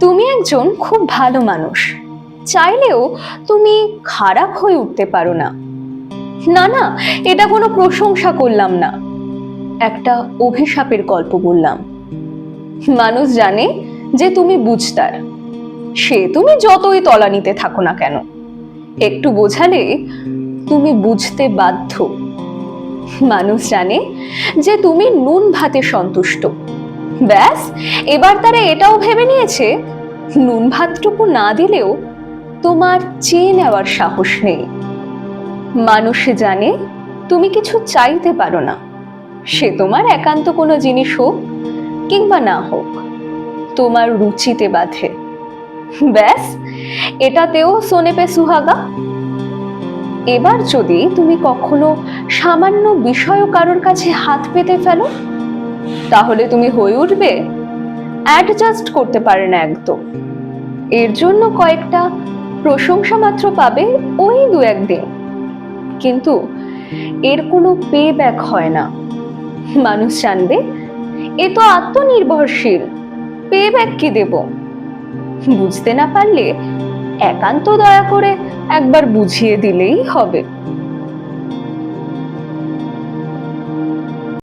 তুমি একজন খুব ভালো মানুষ। চাইলেও তুমি খারাপ হয়ে উঠতে পারো না। না না, এটা কোনো প্রশংসা করলাম না। একটা অভিশাপের গল্প বললাম। মানুষ জানে যে তুমি বুঝতার সে তুমি যতই তলানিতে থাকো না কেন। একটু বোঝালে তুমি বুঝতে বাধ্য। মানুষ জানে যে তুমি নুন ভাতে সন্তুষ্ট। ব্যাস, এবার তারা এটাও ভেবে নিয়েছে, নুন ভাতটুকু না দিলেও তোমার চেয়ে নেওয়ার সাহস নেই। মানুষ জানে তুমি কিছু চাইতে পারো না। সে তোমার একান্ত কোনো জিনিস হোক কিংবা না হোক, তোমার রুচিতে বাঁধে। ব্যাস, এটাতেও সোনে পে সুহাগা। এবার যদি তুমি কখনো সামান্য বিষয় কারোর কাছে হাত পেতে ফেলো তাহলে তুমি হয়ে উঠবে? অ্যাডজাস্ট করতে পারে না একদম। এর জন্য কয়েকটা প্রশংসা মাত্র পাবে ওই দু একদিন। কিন্তু এর কোনো পে ব্যাক হয় না। মানুষ জানবে, এ তো আত্মনির্ভরশীল। পে ব্যাক কি দেব? বুঝতে না পারলে একান্ত দয়া করে একবার বুঝিয়ে দিলেই হবে।